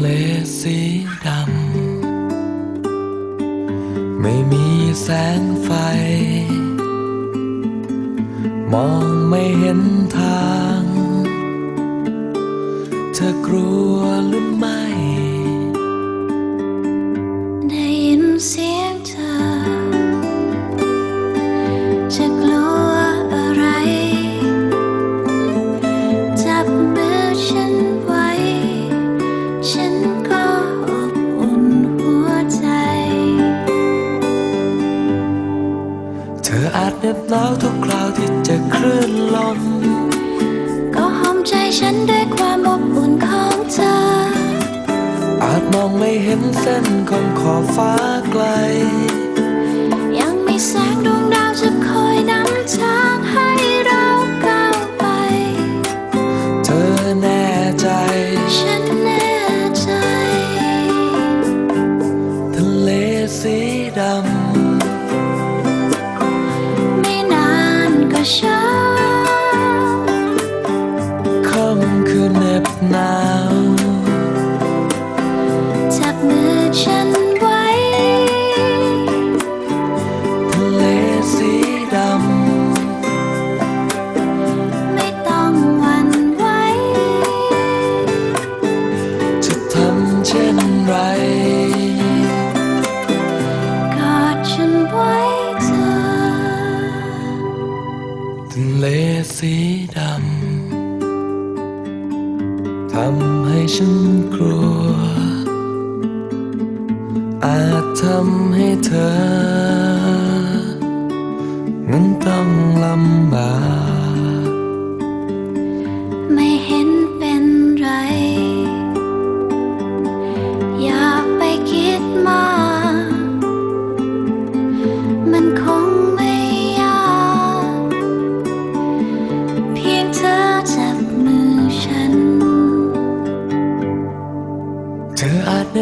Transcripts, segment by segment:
เลสีดำ ไม่มีแสงไฟ มองไม่เห็นทาง เธอกลัวหรือไม่ ได้ยินเสียง ออาจเหน็บหนาวทุกคราวที่เจะคลื่นลม ก็หอมใจฉันด้วยความอบอุ่นของเธอ อาจมองไม่เห็นเส้นของขอบฟ้าไกล ยังมีแสงดวงดาวจะคอยนำทางให้เราก้าวไป เธอแน่ใจ ฉันแน่ใจ ทะเลสีดไช่นไรกอดฉันไว้เธอทะเลสีดำทำให้ฉันกลัว อาจทำให้เธอ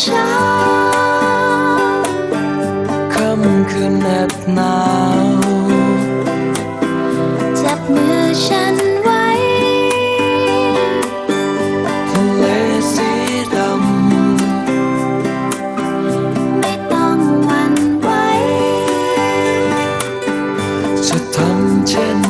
เช้าค่ำคืนแนบหนาวจับมือฉันไว้ ทะเลสีดำ ไม่ต้องหวันไหวจะทำเช่น